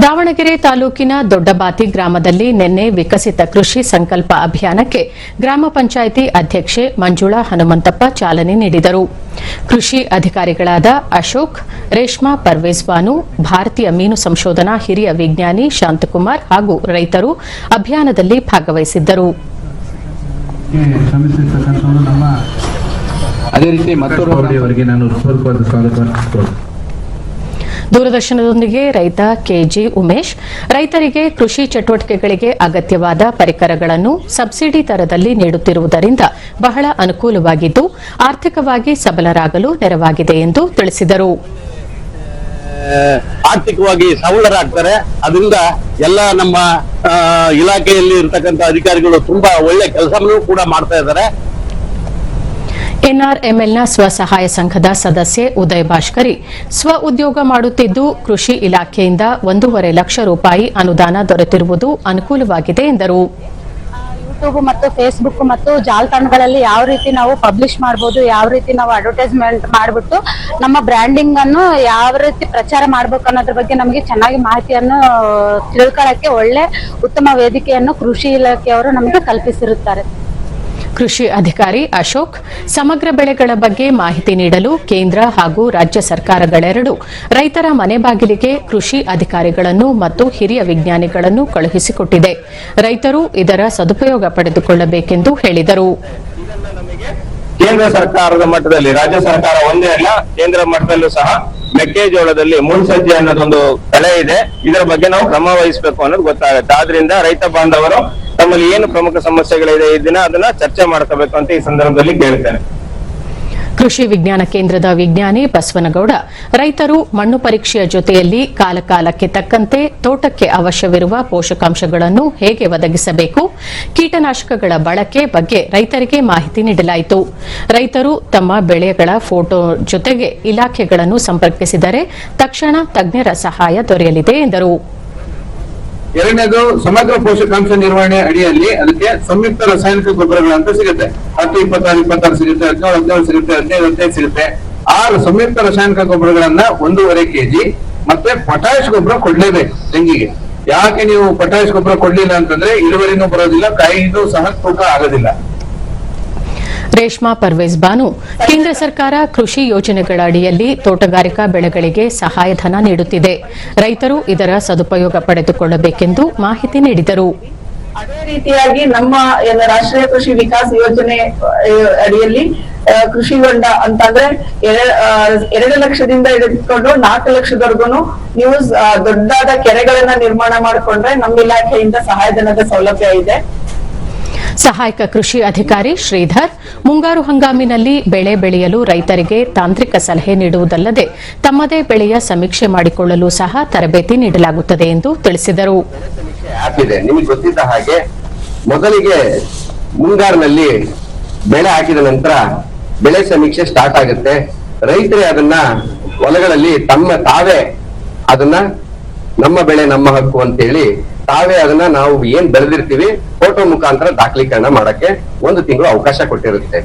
ದಾವಣಗೆರೆ ತಾಲೂಕಿನ ದೊಡ್ಡಬಾತಿ ಗ್ರಾಮದಲ್ಲಿ ನಿನ್ನೆ ವಿಕಸಿತ ಕೃಷಿ ಸಂಕಲ್ಪ ಅಭಿಯಾನಕ್ಕೆ ಗ್ರಾಮ ಪಂಚಾಯಿತಿ ಅಧ್ಯಕ್ಷೆ ಮಂಜುಳಾ ಹನುಮಂತಪ್ಪ ಚಾಲನೆ ನೀಡಿದರು. ಕೃಷಿ ಅಧಿಕಾರಿಗಳಾದ ಅಶೋಕ್ ರೇಷ್ಮಾ ಪರ್ವೇಜ್ ಬಾನು ಭಾರತೀಯ ಮೀನು ಸಂಶೋಧನಾ ಹಿರಿಯ ವಿಜ್ಞಾನಿ ಶಾಂತಕುಮಾರ್ ಹಾಗೂ ರೈತರು ಅಭಿಯಾನದಲ್ಲಿ ಭಾಗವಹಿಸಿದ್ದರು. ಅದೇ ರೀತಿ ದೂರದರ್ಶನದೊಂದಿಗೆ ರೈತ ಕೆಜಿ ಉಮೇಶ್, ರೈತರಿಗೆ ಕೃಷಿ ಚಟುವಟಿಕೆಗಳಿಗೆ ಅಗತ್ಯವಾದ ಪರಿಕರಗಳನ್ನು ಸಬ್ಸಿಡಿ ದರದಲ್ಲಿ ನೀಡುತ್ತಿರುವುದರಿಂದ ಬಹಳ ಅನುಕೂಲವಾಗಿದ್ದು, ಆರ್ಥಿಕವಾಗಿ ಸಬಲರಾಗಲು ನೆರವಾಗಿದೆ ಎಂದು ತಿಳಿಸಿದರು. ಆರ್ಥಿಕವಾಗಿ ಸಬಲರಾಗ್ತಾರೆ. ಅದರಿಂದ ಎಲ್ಲ ನಮ್ಮ ಇಲಾಖೆಯಲ್ಲಿ ಇರ್ತಕ್ಕಂಥ ಅಧಿಕಾರಿಗಳು ತುಂಬಾ ಒಳ್ಳೆ ಕೆಲಸವನ್ನು ಕೂಡ ಮಾಡ್ತಾ ಇದ್ದಾರೆ. ಎನ್ಆರ್ಎಂಎಲ್ನ ಸ್ವಸಹಾಯ ಸಂಘದ ಸದಸ್ಯೆ ಉದಯ ಭಾಷ್ಕರಿ. ಸ್ವ ಉದ್ಯೋಗ ಮಾಡುತ್ತಿದ್ದು ಕೃಷಿ ಇಲಾಖೆಯಿಂದ ಒಂದೂವರೆ ಲಕ್ಷ ರೂಪಾಯಿ ಅನುದಾನ ದೊರೆತಿರುವುದು ಅನುಕೂಲವಾಗಿದೆ ಎಂದರು. ಯೂಟ್ಯೂಬ್ ಮತ್ತು ಫೇಸ್ಬುಕ್ ಮತ್ತು ಜಾಲತಾಣಗಳಲ್ಲಿ ಯಾವ ರೀತಿ ನಾವು ಪಬ್ಲಿಷ್ ಮಾಡ್ಬೋದು, ಯಾವ ರೀತಿ ನಾವು ಅಡ್ವರ್ಟೈಸ್ಮೆಂಟ್ ಮಾಡಿಬಿಟ್ಟು ನಮ್ಮ ಬ್ರ್ಯಾಂಡಿಂಗ್ ಅನ್ನು ಯಾವ ರೀತಿ ಪ್ರಚಾರ ಮಾಡ್ಬೇಕು ಅನ್ನೋದ್ರ ಬಗ್ಗೆ ನಮಗೆ ಚೆನ್ನಾಗಿ ಮಾಹಿತಿಯನ್ನು ತಿಳ್ಕೊಳ್ಳಕ್ಕೆ ಒಳ್ಳೆ ಉತ್ತಮ ವೇದಿಕೆಯನ್ನು ಕೃಷಿ ಇಲಾಖೆಯವರು ನಮಗೆ ಕಲ್ಪಿಸಿರುತ್ತಾರೆ. ಕೃಷಿ ಅಧಿಕಾರಿ ಅಶೋಕ್, ಸಮಗ್ರ ಬೆಳೆಗಳ ಬಗ್ಗೆ ಮಾಹಿತಿ ನೀಡಲು ಕೇಂದ್ರ ಹಾಗೂ ರಾಜ್ಯ ಸರ್ಕಾರಗಳೆರಡು ರೈತರ ಮನೆ ಬಾಗಿಲಿಗೆ ಕೃಷಿ ಅಧಿಕಾರಿಗಳನ್ನು ಮತ್ತು ಹಿರಿಯ ವಿಜ್ಞಾನಿಗಳನ್ನು ಕಳುಹಿಸಿಕೊಟ್ಟಿದೆ. ರೈತರು ಇದರ ಸದುಪಯೋಗ ಪಡೆದುಕೊಳ್ಳಬೇಕೆಂದು ಹೇಳಿದರು. ಕೇಂದ್ರ ಸರ್ಕಾರದ ಮಟ್ಟದಲ್ಲಿ, ರಾಜ್ಯ ಸರ್ಕಾರ ಒಂದೇ ಅಲ್ಲ, ಕೇಂದ್ರ ಮಟ್ಟದಲ್ಲೂ ಸಹ ಮೆಕ್ಕೆಜೋಳದಲ್ಲಿ ಮುನ್ಸಜ್ಜೆ ಅನ್ನೋದೊಂದು ಕಲೆ ಇದೆ. ಇದರ ಬಗ್ಗೆ ನಾವು ಕ್ರಮ ವಹಿಸಬೇಕು ಅನ್ನೋದು ಗೊತ್ತಾಗುತ್ತೆ. ಆದ್ರಿಂದ ರೈತ ಬಾಂಧವರು ತಮ್ಮಲ್ಲಿ ಏನು ಪ್ರಮುಖ ಸಮಸ್ಯೆಗಳಿದೆ ಈ ದಿನ ಅದನ್ನ ಚರ್ಚೆ ಮಾಡ್ಕೋಬೇಕು ಅಂತ ಈ ಸಂದರ್ಭದಲ್ಲಿ ಕೇಳ್ತೇನೆ. ಕೃಷಿ ವಿಜ್ಞಾನ ಕೇಂದ್ರದ ವಿಜ್ಞಾನಿ ಬಸವನಗೌಡ, ರೈತರು ಮಣ್ಣು ಪರೀಕ್ಷೆಯ ಜೊತೆಯಲ್ಲಿ ಕಾಲಕಾಲಕ್ಕೆ ತಕ್ಕಂತೆ ತೋಟಕ್ಕೆ ಅವಶ್ಯವಿರುವ ಪೋಷಕಾಂಶಗಳನ್ನು ಹೇಗೆ ಒದಗಿಸಬೇಕು, ಕೀಟನಾಶಕಗಳ ಬಳಕೆ ಬಗ್ಗೆ ರೈತರಿಗೆ ಮಾಹಿತಿ ನೀಡಲಾಯಿತು. ರೈತರು ತಮ್ಮ ಬೆಳೆಗಳ ಫೋಟೋ ಜೊತೆಗೆ ಇಲಾಖೆಗಳನ್ನು ಸಂಪರ್ಕಿಸಿದರೆ ತಕ್ಷಣ ತಜ್ಞರ ಸಹಾಯ ದೊರೆಯಲಿದೆ ಎಂದರು. ಎರಡನೇದು, ಸಮಗ್ರ ಪೋಷಕಾಂಶ ನಿರ್ವಹಣೆ ಅಡಿಯಲ್ಲಿ ಅದಕ್ಕೆ ಸಂಯುಕ್ತ ರಾಸಾಯನಿಕ ಗೊಬ್ಬರಗಳು ಅಂತ ಸಿಗುತ್ತೆ. ಹತ್ತು, ಇಪ್ಪತ್ತಾರು ಇಪ್ಪತ್ತಾರು ಸಿಗುತ್ತೆ, ಹದಿನೇಳು ಹದಿನೇಳು ಸಿಗುತ್ತೆ, ಹದಿನೈದು ಹದಿನೈದು ಸಿಗುತ್ತೆ. ಆರು, ಸಂಯುಕ್ತ ರಾಸಾಯನಿಕ ಗೊಬ್ಬರಗಳನ್ನ ಒಂದೂವರೆ ಕೆಜಿ ಮತ್ತೆ ಪೊಟ್ಯಾಶ್ ಗೊಬ್ಬರ ಕೊಡ್ಲೇಬೇಕು ತೆಂಗಿಗೆ. ಯಾಕೆ ನೀವು ಪೊಟ್ಯಾಶ್ ಗೊಬ್ಬರ ಕೊಡ್ಲಿಲ್ಲ ಅಂತಂದ್ರೆ ಇಳುವರಿನೂ ಬರೋದಿಲ್ಲ, ಕಾಯಿನೂ ಸಹ ತೂಕ ಆಗೋದಿಲ್ಲ. ರೇಷ್ಮಾ ಪರ್ವೇಜ್ ಬಾನು, ಕೇಂದ್ರ ಸರ್ಕಾರ ಕೃಷಿ ಯೋಜನೆಗಳ ಅಡಿಯಲ್ಲಿ ತೋಟಗಾರಿಕಾ ಬೆಳೆಗಳಿಗೆ ಸಹಾಯಧನ ನೀಡುತ್ತಿದೆ. ರೈತರು ಇದರ ಸದುಪಯೋಗ ಪಡೆದುಕೊಳ್ಳಬೇಕೆಂದು ಮಾಹಿತಿ ನೀಡಿದರು. ಅದೇ ರೀತಿಯಾಗಿ ನಮ್ಮ ರಾಷ್ಟ್ರೀಯ ಕೃಷಿ ವಿಕಾಸ್ ಯೋಜನೆ ಅಡಿಯಲ್ಲಿ ಕೃಷಿ ಹೊಂಡ ಅಂತಂದ್ರೆ ಎರ- ಎರಡು ಲಕ್ಷದಿಂದ ಹಿಡಿದುಕೊಂಡು ನಾಲ್ಕು ಲಕ್ಷದವರೆಗೂ ನೀವು ದೊಡ್ಡದಾದ ಕೆರೆಗಳನ್ನ ನಿರ್ಮಾಣ ಮಾಡಿಕೊಂಡ್ರೆ ನಮ್ಮ ಇಲಾಖೆಯಿಂದ ಸಹಾಯಧನದ ಸೌಲಭ್ಯ ಇದೆ. ಸಹಾಯಕ ಕೃಷಿ ಅಧಿಕಾರಿ ಶ್ರೀಧರ್, ಮುಂಗಾರು ಹಂಗಾಮಿನಲ್ಲಿ ಬೆಳೆ ಬೆಳೆಯಲು ರೈತರಿಗೆ ತಾಂತ್ರಿಕ ಸಲಹೆ ನೀಡುವುದಲ್ಲದೆ ತಮ್ಮದೇ ಬೆಳೆಯ ಸಮೀಕ್ಷೆ ಮಾಡಿಕೊಳ್ಳಲು ಸಹ ತರಬೇತಿ ನೀಡಲಾಗುತ್ತದೆ ಎಂದು ತಿಳಿಸಿದರು. ನಿಮಗೆ ಗೊತ್ತಿದ್ದ ಹಾಗೆ ಮೊದಲಿಗೆ ಮುಂಗಾರಿನಲ್ಲಿ ಬೆಳೆ ಹಾಕಿದ ನಂತರ ಬೆಳೆ ಸಮೀಕ್ಷೆ ಸ್ಟಾರ್ಟ್ ಆಗುತ್ತೆ. ರೈತರೇ ಅದನ್ನ ಹೊಲಗಳಲ್ಲಿ ತಮ್ಮ ತಾವೇ ಅದನ್ನ ನಮ್ಮ ಬೆಳೆ, ನಮ್ಮ ಹಕ್ಕು ಅಂತೇಳಿ ತಾವೇ ಅದನ್ನ ನಾವು ಏನ್ ಬೆಳೆದಿರ್ತೀವಿ ಫೋಟೋ ಮುಖಾಂತರ ದಾಖಲೀಕರಣ ಮಾಡಕ್ಕೆ ಒಂದು ತಿಂಗಳು ಅವಕಾಶ ಕೊಟ್ಟಿರುತ್ತೆ.